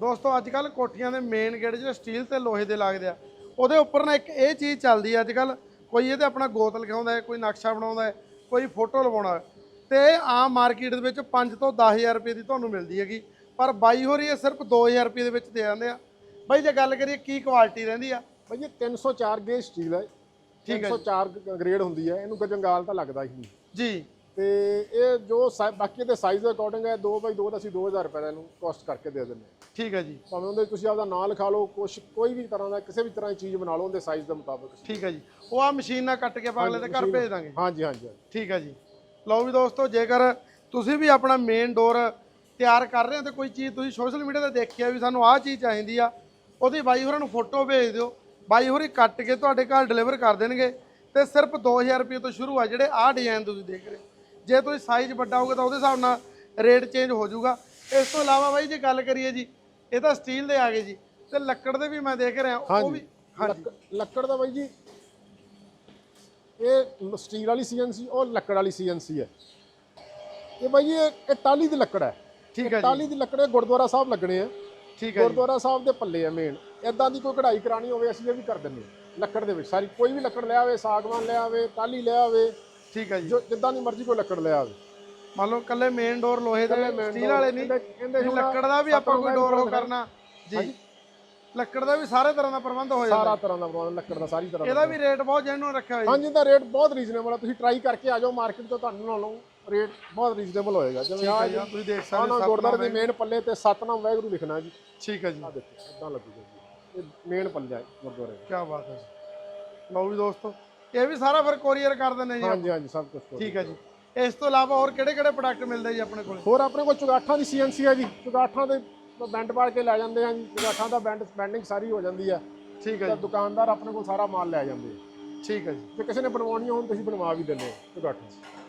ਦੋਸਤੋ ਅੱਜ ਕੱਲ ਕੋਠੀਆਂ ਦੇ ਮੇਨ ਗੇਟ ਜਿਹੜੇ ਸਟੀਲ ਤੇ ਲੋਹੇ ਦੇ ਲੱਗਦੇ ਆ ਉਹਦੇ ਉੱਪਰ ਨਾ ਇੱਕ ਇਹ ਚੀਜ਼ ਚੱਲਦੀ ਆ ਅੱਜ ਕੱਲ ਕੋਈ ਇਹਦੇ ਆਪਣਾ ਗੋਤ ਲਿਖਾਉਂਦਾ ਹੈ ਕੋਈ ਨਕਸ਼ਾ ਬਣਾਉਂਦਾ ਹੈ ਕੋਈ ਫੋਟੋ ਲਵਾਉਣਾ ਹੈ ਤੇ ਆਮ ਮਾਰਕੀਟ ਦੇ ਵਿੱਚ 5 ਤੋਂ 10000 ਰੁਪਏ ਦੀ ਤੁਹਾਨੂੰ ਮਿਲਦੀ ਹੈਗੀ ਪਰ ਬਾਈ ਹੋਰੀ ਇਹ ਸਿਰਫ 2000 ਰੁਪਏ ਦੇ ਵਿੱਚ ਦੇ ਜਾਂਦੇ ਆ। ਬਾਈ ਜੇ ਗੱਲ ਕਰੀਏ ਕੀ ਕੁਆਲਿਟੀ ਰਹਿੰਦੀ ਆ? ਭਾਈ ਇਹ 304 ਗੇਜ ਸਟੀਲ ਹੈ। ਠੀਕ ਹੈ 304 ਗ੍ਰੇਡ ਹੁੰਦੀ ਹੈ ਇਹਨੂੰ ਗਜੰਗਾਲ ਤਾਂ ਲੱਗਦਾ ਹੀ ਨਹੀਂ। ਜੀ। ਤੇ ਇਹ ਜੋ ਸਾਈ- ਬਾਕੀ ਦੇ ਸਾਈਜ਼ ਦੇ ਅਕੋਰਡਿੰਗ ਹੈ 2 ਬਾਈ 2 ਦਾ ਅਸੀਂ 2000 ਰੁਪਏ ਦਾ ਇਹਨੂੰ ਕਾਸਟ ਕਰਕੇ ਦੇ ਦਿੰਦੇ ਹਾਂ। ਠੀਕ ਹੈ ਜੀ। ਭਾਵੇਂ ਉਹਦੇ 'ਚ ਤੁਸੀਂ ਆਪਦਾ ਨਾਂ ਲਿਖਾ ਲਓ ਕੁਛ ਕੋਈ ਵੀ ਤਰ੍ਹਾਂ ਦਾ ਕਿਸੇ ਵੀ ਤਰ੍ਹਾਂ ਦੀ ਚੀਜ਼ ਬਣਾ ਲਓ ਉਹਦੇ ਸਾਈਜ਼ ਦੇ ਮੁਤਾਬਕ। ਠੀਕ ਹੈ ਜੀ। ਉਹ ਆ ਮਸ਼ੀਨ ਨਾਲ ਕੱਟ ਕੇ ਆਪਾਂ ਅਗਲੇ ਦੇ ਘਰ ਭੇਜ ਦਾਂਗੇ। ਹਾਂਜੀ ਹਾਂਜੀ ਹਾਂਜੀ। ਠੀਕ ਹੈ ਜੀ। ਲਓ ਵੀ ਦੋਸਤੋ ਜੇਕਰ ਤੁਸੀਂ ਵੀ ਆਪਣਾ ਮੇਨ ਡੋਰ ਤਿਆਰ ਕਰ ਰਹੇ ਹੋ ਤੇ ਕੋਈ ਚੀਜ਼ ਤੁਸੀਂ ਸੋਸ਼ਲ ਮੀਡੀਆ ਤੇ ਦੇਖੀ ਆ ਵੀ ਸਾਨੂੰ ਆਹ ਚੀਜ਼ ਚਾਹੀਦੀ ਆ ਉਹਦੀ ਬਾਈ ਹੋਰਾਂ ਨੂੰ ਫੋਟੋ ਭੇਜ ਦਿਓ। ਬਾਈ ਹੋਰੀ ਕੱਟ ਕੇ ਤੁਹਾਡੇ ਘਰ ਡਿਲੀਵਰ ਕਰ ਦੇਣਗੇ ਤੇ ਸਿਰਫ 2000 ਰੁਪਏ ਤੋਂ ਸ਼ੁਰੂ ਆ ਜਿਹੜੇ ਆਹ ਡਿਜ਼ਾਈਨ ਤੁਸੀਂ ਦੇਖ ਰਹੇ ਹੋ। ਜੇ ਤੁਸੀਂ ਸਾਈਜ਼ ਵੱਡਾ ਹੋਊਗਾ ਤਾਂ ਉਹਦੇ ਹਿਸਾਬ ਨਾਲ ਰੇਟ ਚੇਂਜ ਹੋ ਜਾਊਗਾ। ਇਸ ਤੋਂ ਇਲਾਵਾ ਬਾਈ ਜੇ ਗੱਲ ਕਰੀਏ ਜੀ ਇਹ ਤਾਂ ਸਟੀਲ ਦੇ ਆ ਗਏ ਜੀ ਤੇ ਲੱਕੜ ਦੇ ਵੀ ਮੈਂ ਦੇਖ ਰਿਹਾ ਉਹ ਵੀ ਹਾਂਜੀ। ਲੱਕ- ਲੱਕੜ ਦਾ ਬਾਈ ਜੀ ਇਹ ਸਟੀਲ ਵਾਲੀ ਸੀਐਨਸੀ ਉਹ ਲੱਕੜ ਵਾਲੀ ਸੀਐਨਸੀ ਹੈ। ਇਹ ਬਾਈ ਜੀ ਇਹ ਟਾਲੀ ਦੀ ਲੱਕੜ ਹੈ। ਠੀਕ ਹੈ ਟਾਲੀ ਦੀ ਲੱਕੜ ਗੁਰਦੁਆਰਾ ਸਾਹਿਬ ਲੱਗਣੇ ਆ। ਠੀਕ ਹੈ ਗੁਰਦੁਆਰਾ ਸਾਹਿਬ ਦੇ ਪੱਲੇ ਆ ਮੇਨ ਇਦਾਂ ਦੀ ਕੋਈ ਕਢਾਈ ਕਰਾਣੀ ਹੋਵੇ ਅਸੀਂ ਇਹ ਵੀ ਕਰ ਦਿੰਦੇ ਹਾਂ। ਲੱਕੜ ਦੇ ਵਿੱਚ ਸਾਰੀ ਕੋਈ ਵੀ ਲੱਕੜ ਲੈ ਆਵੇ ਸਾਗਵਾਨ ਲੈ ਆਵੇ ਟਾਲੀ ਲੈ ਆਵੇ। ਠੀਕ ਹੈ ਜੀ। ਜੋ ਜਿੱਦਾਂ ਦੀ ਮਰਜ਼ੀ ਕੋਈ ਲੱਕੜ ਲੈ ਆਵੇ। ਮੰਨ ਲਓ ਕੱਲੇ ਮੇਨ ਡੋਰ ਲੋਹੇ ਦੇ main ਸਟੀਲ door, ਵਾਲੇ ਨਹੀਂ। ਵੀ ਹੁਣ ਲੱਕੜ ਦਾ ਵੀ ਆਪਾਂ ਕੋਈ ਡੋਰ ਉਹ ਕਰਨਾ। ਜੀ। ਲੱਕੜ ਦਾ ਵੀ ਸਾਰੇ ਤਰ੍ਹਾਂ ਦਾ ਪ੍ਰਬੰਧ ਹੋ ਜਾਂਦਾ। ਸਾਰਾ ਤਰ੍ਹਾਂ ਦਾ ਪ੍ਰਬੰਧ ਲੱਕੜ ਦਾ ਸਾਰੀ ਤਰ੍ਹਾਂ ਦਾ ਇਹਦਾ ਵੀ ਰੇਟ ਬਹੁਤ ਜੈਨੂਨ ਰੱਖਿਆ ਹੋਇਆ ਜੀ। ਹਾਂਜੀ ਇਹਦਾ ਰੇਟ ਬਹੁਤ ਰੀਜ਼ਨੇਬਲ ਹੈ ਤੁਸੀਂ ਟਰਾਈ ਕਰਕੇ ਆ ਜਾਓ ਮਾਰਕੀਟ ਤੋਂ ਤੁਹਾਨੂੰ ਨਾਲੋਂ ਰੇਟ ਬਹੁਤ ਰੀਜ਼ਨੇਬਲ ਹੋਏਗਾ। ਜਿਵੇਂ ਆ ਠੀਕ ਹੈ ਜੀ, ਤੁਸੀਂ ਦੇਖ ਸਕਦੇ ਹੋ ਗੁਰਦਾਰੇ ਸਤਨਾਮ ਦੇ ਮੇਨ ਪੱਲੇ ਤੇ ਸਤਨਾਮ ਵਾਹਿਗੁਰੂ ਲਿਖਣਾ ਜੀ। ਠੀਕ ਹੈ ਜੀ। ਆ ਦੇਖੋ ਇਦਾਂ ਲੱਗੂਗਾ ਜੀ। ਇਹ ਮੇਨ ਪੱਲਾ ਹੈ ਗੁਰਦੁਆਰੇ ਦਾ। ਕੀ ਬਾਤ ਹੈ ਜੀ। ਲਓ ਵੀ ਦੋਸਤੋ ਇਹ ਵੀ ਸਾਰਾ ਫਿਰ ਕੋਰੀਅਰ ਕਰ ਦਿੰਦੇ ਜੀ ਹਾਂਜੀ ਹਾਂਜੀ ਸਭ ਕੁਝ ਠੀਕ ਹੈ ਜੀ। ਇਸ ਤੋਂ ਇਲਾਵਾ ਹੋਰ ਕਿਹੜੇ ਕਿਹੜੇ ਪ੍ਰੋਡਕਟ ਮਿਲਦੇ ਜੀ ਆਪਣੇ ਕੋਲ? ਹੋਰ ਆਪਣੇ ਕੋਲ ਚੁਗਾਠਾਂ ਦੀ ਸੀਐਨਸੀ ਹੈ ਜੀ। ਚੁਗਾਠਾਂ ਦੇ ਬੈਂਡ ਪਾ ਕੇ ਲੈ ਜਾਂਦੇ ਆ ਜੀ। ਚੁਗਾਠਾਂ ਦਾ ਬੈਂਡ ਬੈਂਡਿੰਗ ਸਾਰੀ ਹੋ ਜਾਂਦੀ ਹੈ। ਠੀਕ ਹੈ ਜੀ। ਦੁਕਾਨਦਾਰ ਆਪਣੇ ਕੋਲ ਸਾਰਾ ਮਾਲ ਲੈ ਜਾਂਦੇ ਆ। ਠੀਕ ਹੈ ਜੀ। ਜੇ ਕਿਸੇ ਨੇ ਬਣਵਾਉਣੀ ਹੋਣ ਤੁਸੀਂ ਬਣਵਾ ਵੀ ਦਿੰਦੇ ਹੋ ਚੁਗਾਠਾਂ।